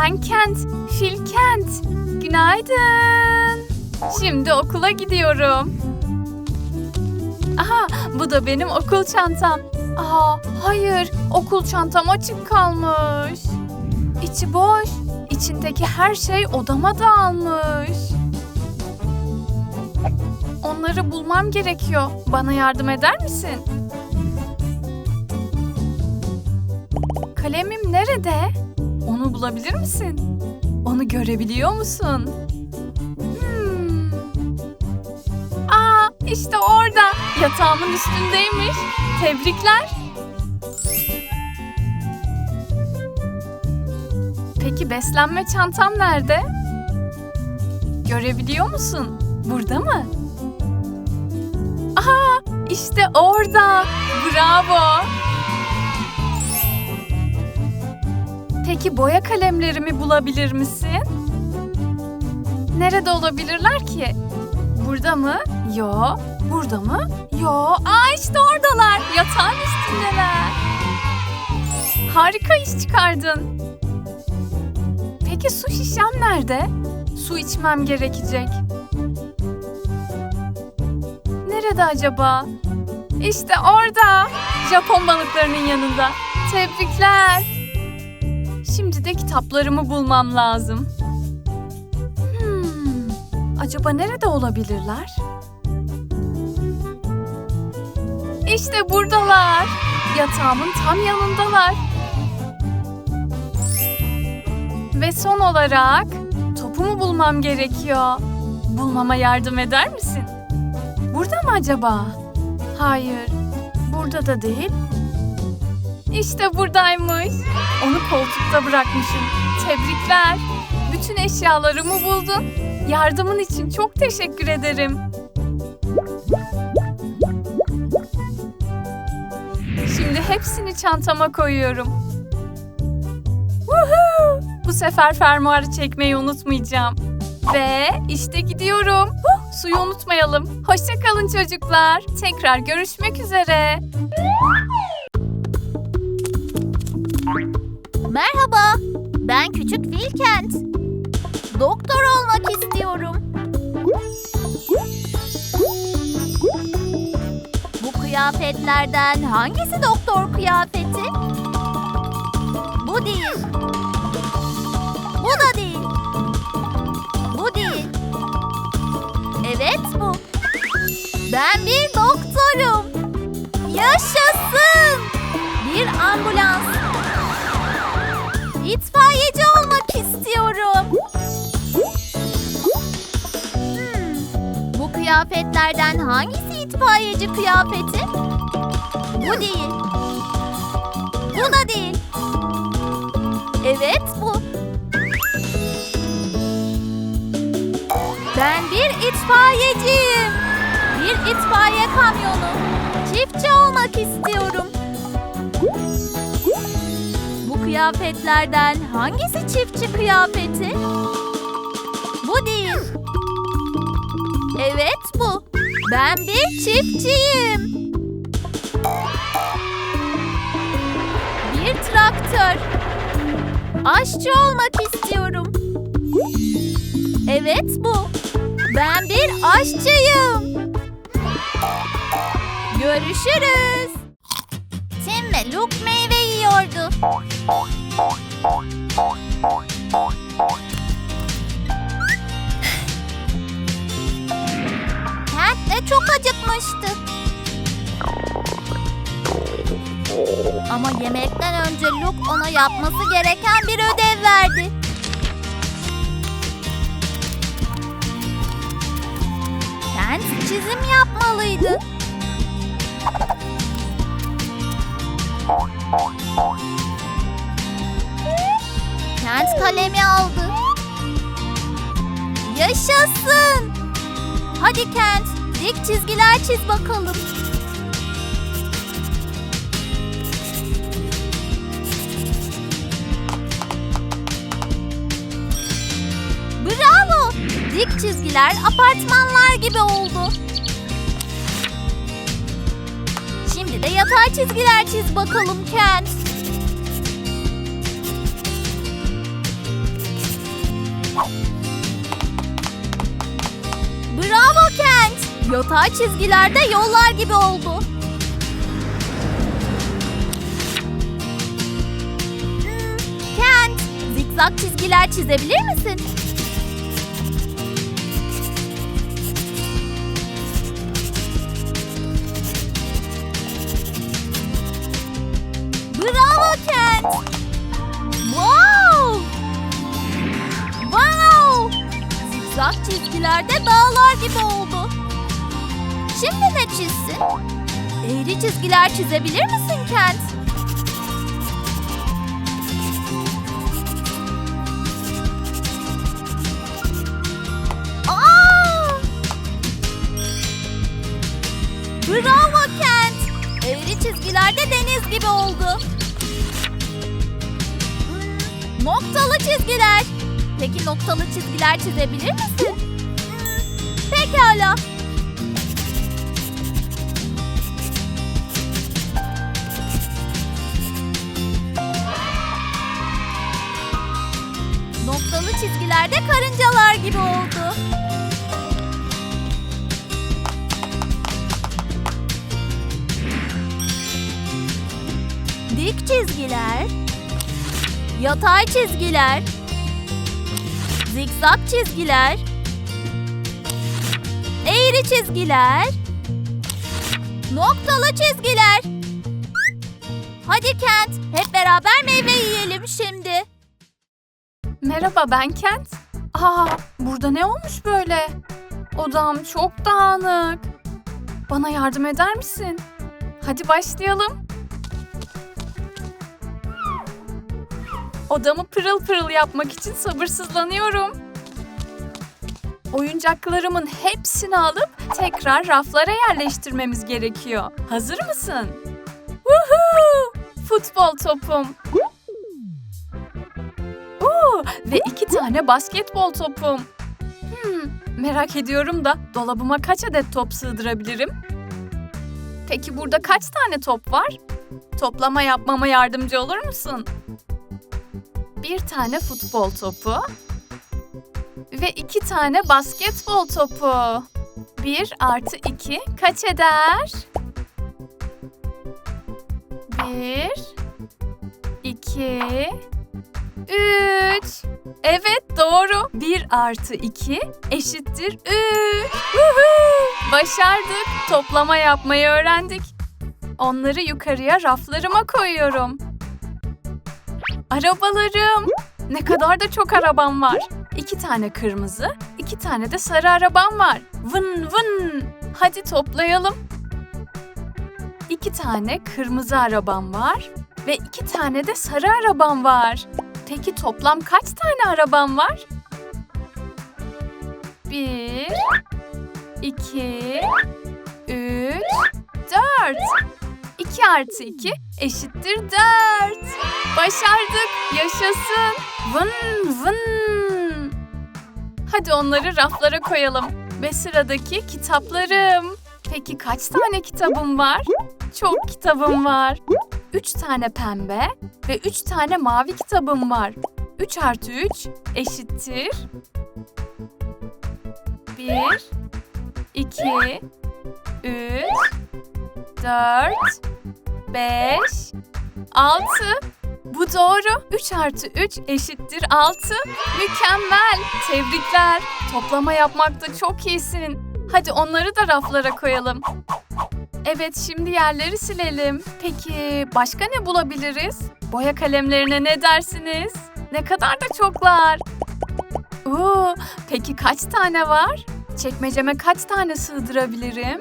Ben Kent, Phil Kent. Günaydın. Şimdi okula gidiyorum. Aha, bu da benim okul çantam. Aa, hayır, okul çantam açık kalmış. İçi boş. İçindeki her şey odama dağılmış. Onları bulmam gerekiyor. Bana yardım eder misin? Kalemim nerede? Onu bulabilir misin? Onu görebiliyor musun? Hmm. Aa, işte orada. Yatağımın üstündeymiş. Tebrikler. Peki beslenme çantam nerede? Görebiliyor musun? Burada mı? Aha, işte orada. Bravo. Peki boya kalemlerimi bulabilir misin? Nerede olabilirler ki? Burada mı? Yo. Burada mı? Yo. Aa işte oradalar. Yatağın üstündeler. Harika iş çıkardın. Peki su şişem nerede? Su içmem gerekecek. Nerede acaba? İşte orada. Japon balıklarının yanında. Tebrikler. Şimdi de kitaplarımı bulmam lazım. Hmm, acaba nerede olabilirler? İşte buradalar. Yatağımın tam yanındalar. Ve son olarak topumu bulmam gerekiyor. Bulmama yardım eder misin? Burada mı acaba? Hayır. Burada da değil. İşte buradaymış. Onu koltukta bırakmışım. Tebrikler. Bütün eşyalarımı buldun. Yardımın için çok teşekkür ederim. Şimdi hepsini çantama koyuyorum. Woohoo! Bu sefer fermuarı çekmeyi unutmayacağım. Ve işte gidiyorum. Huh, suyu unutmayalım. Hoşça kalın çocuklar. Tekrar görüşmek üzere. Merhaba, ben Küçük Phil Kent. Doktor olmak istiyorum. Bu kıyafetlerden hangisi doktor kıyafeti? Bu değil. Bu da değil. Bu değil. Evet bu. Ben bir doktorum. Yaşasın. Bir ambulans. İtfaiyeci olmak istiyorum. Hmm, bu kıyafetlerden hangisi itfaiyeci kıyafeti? Bu değil. Bu da değil. Evet bu. Ben bir itfaiyeciyim. Bir itfaiye kamyonu. Çiftçi olmak istiyorum. Kıyafetlerden hangisi çiftçi kıyafeti? Bu değil. Evet bu. Ben bir çiftçiyim. Bir traktör. Aşçı olmak istiyorum. Evet bu. Ben bir aşçıyım. Görüşürüz. Tim ve Luke meyve yiyordu. Kent de çok acıkmıştı. Ama yemekten önce Luke ona yapması gereken bir ödev verdi. Kent çizim yapmalıydı. Kent kalemi aldı. Yaşasın. Hadi Kent, dik çizgiler çiz bakalım. Bravo. Dik çizgiler apartmanlar gibi oldu. Şimdi de yatay çizgiler çiz bakalım Kent. Yatay çizgilerde yollar gibi oldu. Hmm, Kent, zikzak çizgiler çizebilir misin? Bravo Kent! Wow! Wow! Zikzak çizgilerde dağlar gibi oldu. Şimdi ne çizsin? Eğri çizgiler çizebilir misin Kent? Aa! Bravo Kent! Eğri çizgilerde deniz gibi oldu. Noktalı çizgiler. Peki noktalı çizgiler çizebilir misin? Pekala. Noktalı çizgilerde karıncalar gibi oldu. Dik çizgiler, yatay çizgiler, zikzak çizgiler, eğri çizgiler, noktalı çizgiler. Hadi Kent, hep beraber meyve yiyelim şimdi. Merhaba ben Kent. Aa, burada ne olmuş böyle? Odam çok dağınık. Bana yardım eder misin? Hadi başlayalım. Odamı pırıl pırıl yapmak için sabırsızlanıyorum. Oyuncaklarımın hepsini alıp tekrar raflara yerleştirmemiz gerekiyor. Hazır mısın? Woohoo! Futbol topum. Ve iki tane basketbol topum. Hmm, merak ediyorum da dolabıma kaç adet top sığdırabilirim? Peki burada kaç tane top var? Toplama yapmama yardımcı olur musun? Bir tane futbol topu ve iki tane basketbol topu. Bir artı iki kaç eder? Bir, iki, üç. Evet doğru. Bir artı iki eşittir üç. Başardık. Toplama yapmayı öğrendik. Onları yukarıya raflarıma koyuyorum. Arabalarım. Ne kadar da çok arabam var. İki tane kırmızı, iki tane de sarı arabam var. Vın vın. Hadi toplayalım. İki tane kırmızı arabam var ve iki tane de sarı arabam var. Peki toplam kaç tane arabam var? Bir, iki, üç, dört. İki artı iki eşittir dört. Başardık, yaşasın. Vın vın. Hadi onları raflara koyalım. Ve sıradaki kitaplarım. Peki kaç tane kitabım var? Çok kitabım var. Üç tane pembe ve üç tane mavi kitabım var. Üç artı üç eşittir. Bir, iki, üç, dört, beş, altı. Bu doğru. 3 artı 3 eşittir 6. Mükemmel. Tebrikler. Toplama yapmakta çok iyisin. Hadi onları da raflara koyalım. Evet şimdi yerleri silelim. Peki başka ne bulabiliriz? Boya kalemlerine ne dersiniz? Ne kadar da çoklar. Oo, peki kaç tane var? Çekmeceme kaç tane sığdırabilirim?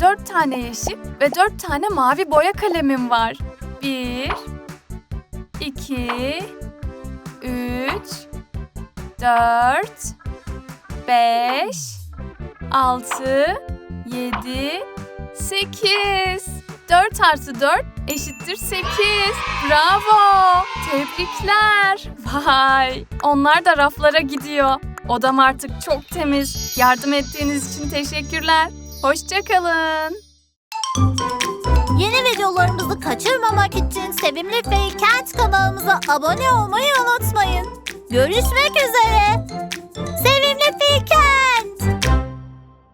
Dört tane yeşil ve dört tane mavi boya kalemim var. Bir, iki, üç, dört, beş, altı, yedi, sekiz. Dört artı dört eşittir sekiz. Bravo! Tebrikler. Vay! Onlar da raflara gidiyor. Odam artık çok temiz. Yardım ettiğiniz için teşekkürler. Hoşçakalın. Yeni videolarımızı kaçırmamak için Sevimli Faykent kanalımıza abone olmayı unutmayın. Görüşmek üzere. Sevimli Faykent.